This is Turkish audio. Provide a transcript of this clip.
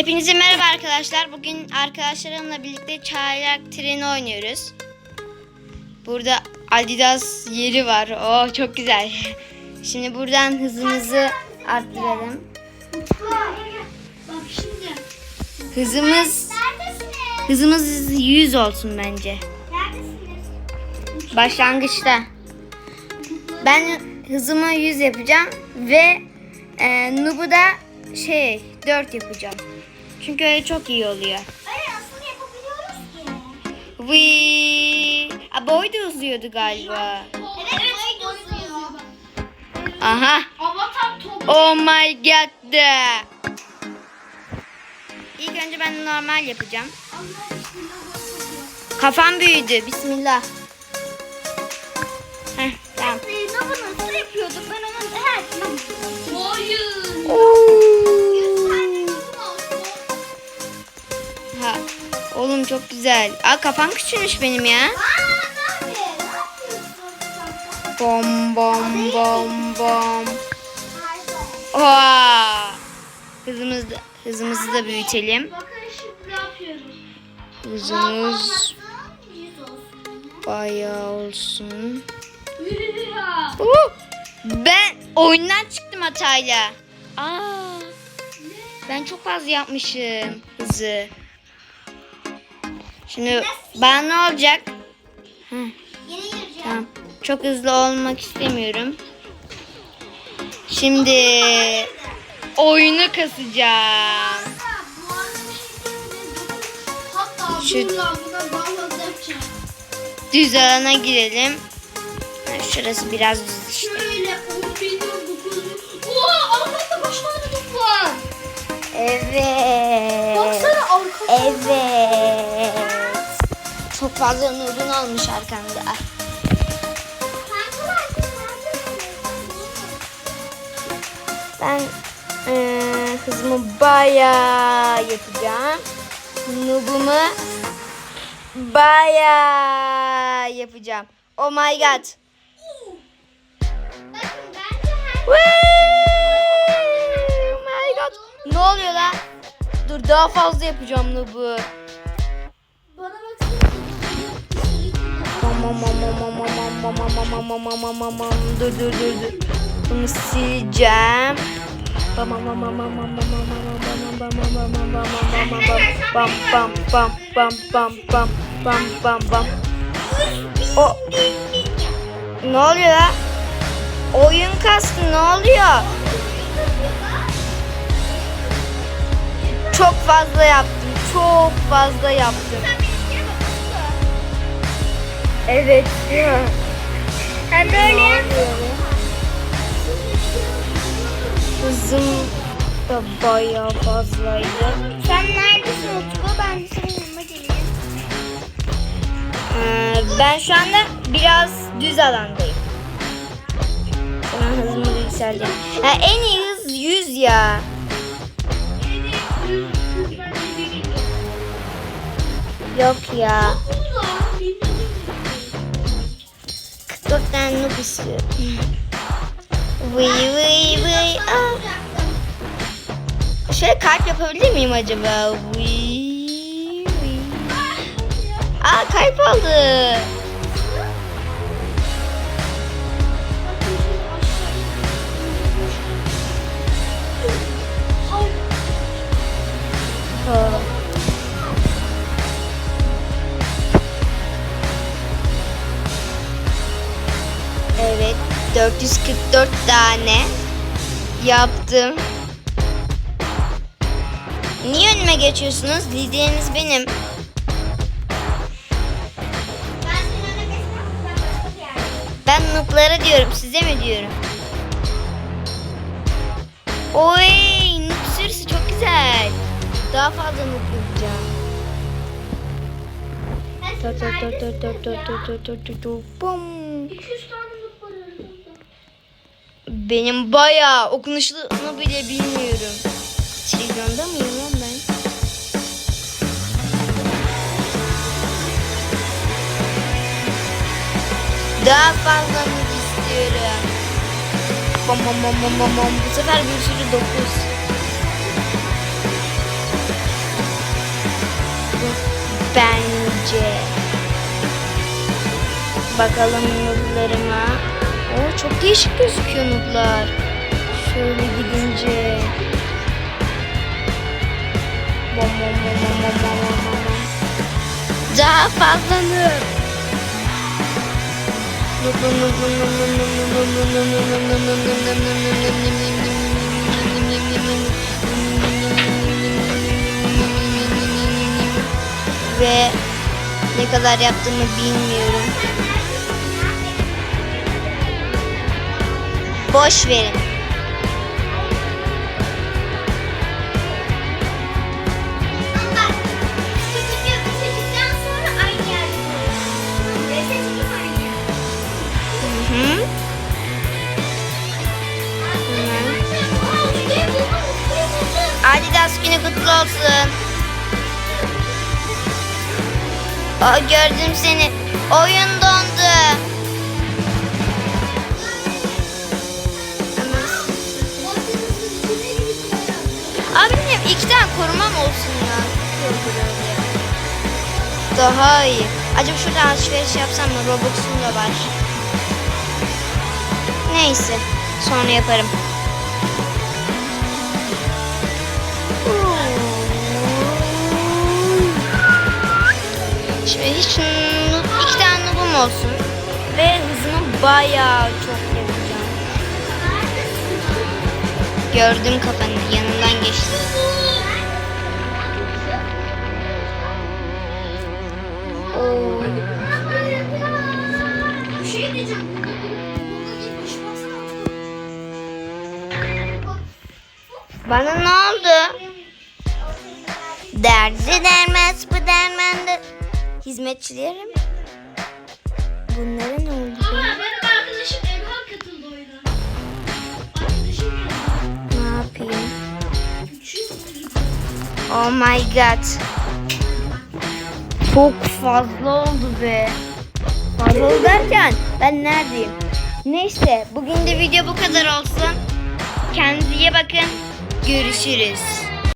Hepinize merhaba arkadaşlar. Bugün arkadaşlarımla birlikte çaylak treni oynuyoruz. Burada Adidas yeri var. Oh çok güzel. Şimdi buradan hızımızı arttıralım. Hızımız hızımız 100 olsun bence. Başlangıçta. Ben hızımı 100 yapacağım ve e, Nub'u da şey 4 yapacağım. Çünkü öyle çok iyi oluyor. Hayır aslında yapabiliyoruz ki. Aa, boy da uzuyordu galiba. Evet, evet yazıyor. Aha. Avatar topu. Oh my god. İlk önce ben normal yapacağım. Kafam büyüdü. Bismillah. Çok güzel. Aa kafam küçülmüş benim ya. Bom bom bom bom. Oha. Hızımızı da, hızımızı da büyütelim. Hızımız bayağı olsun. Uh, Ben oyundan çıktım hatayla. Aa, ben çok fazla yapmışım hızı. Şimdi ben ne olacak? Heh. Tamam. Çok hızlı olmak istemiyorum. Şimdi oyunu kasacağım. Şu düz alana girelim. Şurası biraz düz işte. Evet. Baksana arkada. Evet. Çok fazla nurun olmuş arkanda. Ben eee, hızımı bayağı yapacağım. Nubumu bayağı yapacağım. Oh my god. Oh my god. Ne oluyor lan? Dur daha fazla yapacağım Nubu. Dur. O ne oluyor lan? Oyun kastı ne oluyor? Çok fazla yaptım. Çok fazla yaptım. Evet. Ben böyle Hızım da bayağı fazlaydı. Sen neredesin Utku? Ben de senin yanıma geleyim. Ee, ben şu anda biraz düz alandayım. Hemen hızımı yükselteceğim. Ha, en iyi hız 100 ya. Yok ya. 44 tane noob istiyorum. Vıy vıy vıy. Aa. Şöyle kalp yapabilir miyim acaba? Vıy vıy. Aa kalp oldu. 444 tane yaptım. Niye önüme geçiyorsunuz? Lideriniz benim. Ben noob'lara diyorum size mi diyorum? Oy noob sürüsü çok güzel. Daha fazla noob yapacağım. Dur, dur, dur, dur, dur, dur, dur, dur, dur, dur. Bum. Benim bayağı okunuşunu bile bilmiyorum. Çiğdanda mıyım lan ben? Daha fazla mı istiyorum? Bam bam bam bam bam bam. Bu sefer bir sürü dokuz. Bence. Bakalım yıllarıma. Oo çok değişik gözüküyor nublar. Şöyle gidince. Bom bom bom bom bom bom bom. Daha fazla nub. Ve ne kadar yaptığımı bilmiyorum. Videoyu buldum. Adidas günü kutlu olsun. Aa, gördüm seni. Oyun korumam olsun ya. Daha iyi. Acaba şuradan alışveriş yapsam mı? Robux'um da var. Neyse. Sonra yaparım. Şimdi hiç iki tane nubum olsun. Ve hızımı bayağı çok yapacağım. Gördüm kafanı yanından geçti. Bana ne oldu? Derdi dermez bu dermende. Hizmetçilerim. Bunlara ne oldu? Ama benim arkadaşım Evhan katıldı oyuna. Arkadaşım. Ne yapayım? Oh my god. Çok fazla oldu be. Fazla oldu derken ben neredeyim? Neyse bugün de video bu kadar olsun. Kendinize iyi bakın. Görüşürüz.